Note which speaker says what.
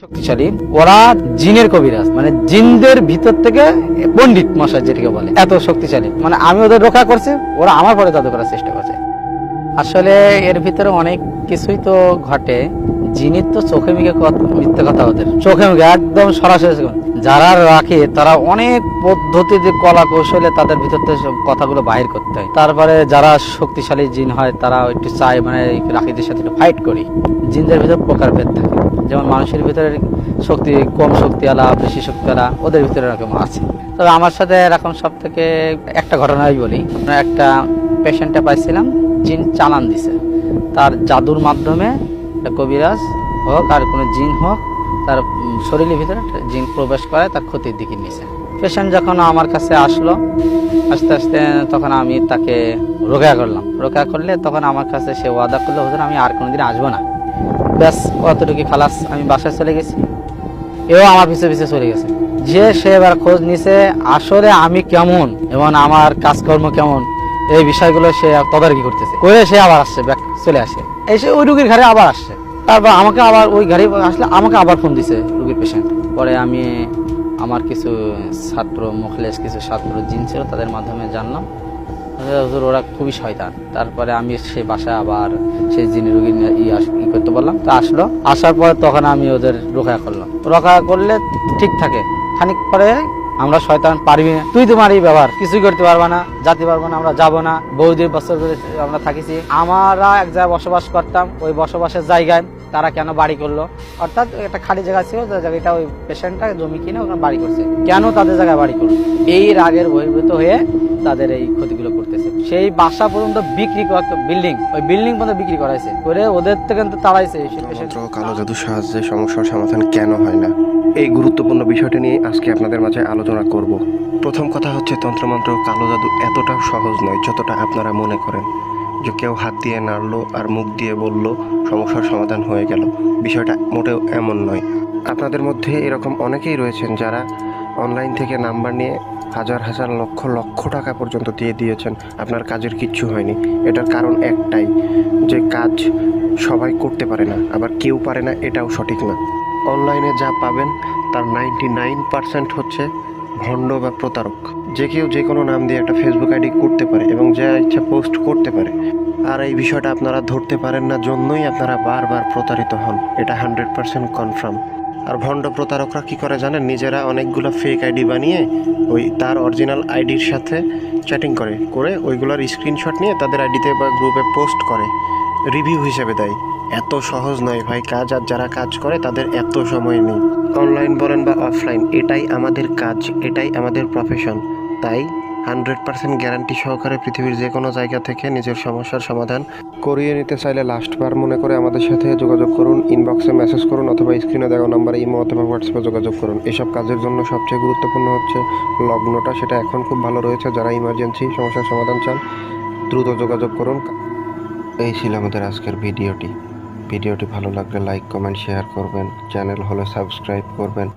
Speaker 1: শক্তিশালী। ওরা জিনের কবিরাজ মানে জিনদের ভিতর থেকে পণ্ডিত মশাই যেটাকে বলে, এত শক্তিশালী। মানে আমি ওদের রক্ষা করছি, ওরা আমার পরে জাদু করার চেষ্টা করছে। আসলে এর ভিতরে অনেক কিছুই তো ঘটে। জিনির তো চোখে মুখে মিথ্যে কথা ওদের। চোখে মুখে একদম সরাসরি যারা রাখে তারা অনেক পদ্ধতিতে কলা কৌশলে তাদের ভিতর থেকে কথাগুলো বাহির করতে হয়। তারপরে যারা শক্তিশালী জিন হয় তারা একটু চায় মানে রাখিদের সাথে একটু ফাইট করি। জিনদের ভিতরে প্রকারভেদ থাকে। যেমন মানুষের ভিতরে শক্তি কম শক্তিওয়ালা বেশি শক্তি আলা ওদের ভিতরে এরকম আছে। তবে আমার সাথে এরকম সব থেকে একটা ঘটনাই বলি। আমরা একটা পেশেন্টে পাইছিলাম জিন চালান দিছে। তার জাদুর মাধ্যমে কবিরাজ হোক আর কোনো জিন হোক, তার শরীরের ভিতরে জিন প্রবেশ করে, তার ক্ষতির দিকে নিছে পেশেন্ট যখন আমার কাছে আসলো, আস্তে আস্তে তখন আমি তাকে রোগা করলাম। রোগা করলে তখন আমার কাছে সে ওয়াদা করল, হুজুর, আমি আর কোনোদিন আসব না। ব্যাস অতটুকু খালাস, আমি বাসায় চলে গেছি। এও আমার পিছে পিছে চলে গেছে। যে সে এবার খোঁজ নিছে, আসলে আমি কেমন এবং আমার কাজকর্ম কেমন, এই বিষয়গুলো সে তদারকি করতেছে। করে সে আবার আসছে চলে আসে। এসে ওই রুগীর ঘরে আবার আসছে। তারপর আমাকে আবার ওই গাড়ি আসলে আমাকে আবার ফোন দিছে রুগীর পেশেন্ট পরে আমি আমার কিছু ছাত্র, মুখলেস কিছু ছাত্র জিন ছিল, তাদের মাধ্যমে জানলাম। ওরা খুবই শয়তান। তারপরে আমি সে বাসায় আবার সেই জিনি রুগী ই করতে বললাম। তো আসলো। আসার পর তখন আমি ওদের রোকা করলাম। রোকা করলে ঠিক থাকে। খানিক পরে আমরা শয়তান পারবি না। তুই তোমার এই ব্যবহার, কিছুই করতে পারব না যাতে পারব না, আমরা যাব না। বহুদিন বছর ধরে আমরা থাকিছি। আমরা এক জায়গায় বসবাস করতাম, ওই বসবাসের জায়গায় তারা কেন বাড়ি করল? অর্থাৎ একটা খালি জায়গা ছিল জায়গাটা ওই পেশেন্টটা জমি কিনে ওখানে বাড়ি করছে। কেন তাদের জায়গায় বাড়ি করল? এই রাগের বহির্ভূত হয়ে তাদের এই ক্ষতিগুলো করতেছে। সেই বাসা পর্যন্ত বিক্রি বিল্ডিং ওই বিল্ডিং পর্যন্ত বিক্রি করাইছে। করে ওদের থেকে কিন্তু তাড়াইছে
Speaker 2: কালো জাদুর সাহায্যে সমস্যার সমাধান কেন হয় না? এই গুরুত্বপূর্ণ বিষয়টি নিয়ে আজকে আপনাদের মাঝে আলোচনা করব। প্রথম কথা হচ্ছে তন্ত্রমন্ত্র কালো জাদু এতটাও সহজ নয় যতটা আপনারা মনে করেন। যে কেউ হাত দিয়ে নাড়লো আর মুখ দিয়ে বলল, সমস্যার সমাধান হয়ে গেল। বিষয়টা মোটেও এমন নয়। আপনাদের মধ্যে এরকম অনেকেই রয়েছেন যারা অনলাইন থেকে নাম্বার নিয়ে হাজার হাজার লক্ষ লক্ষ টাকা পর্যন্ত দিয়ে দিয়েছেন। আপনার কাজের কিচ্ছু হয়নি। এটার কারণ একটাই, যে কাজ সবাই করতে পারে না, আবার কেউ পারে না, এটাও সঠিক না। অনলাইনে যা পাবেন, তার নাইনটি নাইন পার্সেন্ট হচ্ছে ভণ্ড বা প্রতারক। যে কেউ যে কোনো নাম দিয়ে একটা ফেসবুক আইডি করতে পারে এবং যা ইচ্ছা পোস্ট করতে পারে। আর এই বিষয়টা আপনারা ধরতে পারেন না জন্যই আপনারা বারবার প্রতারিত হন। এটা হান্ড্রেড পার্সেন্ট কনফার্ম। আর ভণ্ড প্রতারকরা কি করে জানেন? নিজেরা অনেকগুলো ফেক আইডি বানিয়ে ওই তার অরিজিনাল আইডির সাথে চ্যাটিং করে করে ওইগুলোর স্ক্রিনশট নিয়ে তাদের আইডিতে বা গ্রুপে পোস্ট করে রিভিউ হিসেবে দেয়। এত সহজ নয় ভাই কাজ, আর যারা কাজ করে তাদের এত সময় নেই। অনলাইন বলেন বা অফলাইন এটাই আমাদের কাজ, এটাই আমাদের প্রফেশন তাই হান্ড্রেড পার্সেন্ট গ্যারান্টি সহকারে পৃথিবীর যে কোনো জায়গা থেকে নিজের সমস্যার সমাধান করিয়ে নিতে চাইলে লাস্টবার মনে করে আমাদের সাথে যোগাযোগ করুন ইনবক্সে মেসেজ করুন অথবা স্ক্রিনে দেওয়া নাম্বারে ইমো অথবা হোয়াটসঅ্যাপে যোগাযোগ করুন। এসব কাজের জন্য সবচেয়ে গুরুত্বপূর্ণ হচ্ছে লগ্নটা সেটা এখন খুব ভালো রয়েছে। যারা ইমার্জেন্সি সমস্যার সমাধান চান, দ্রুত যোগাযোগ করুন। এই ছিল আমাদের আজকের ভিডিওটি। ভিডিওটি ভালো লাগলে লাইক কমেন্ট শেয়ার করবেন। চ্যানেল হলে সাবস্ক্রাইব করবেন।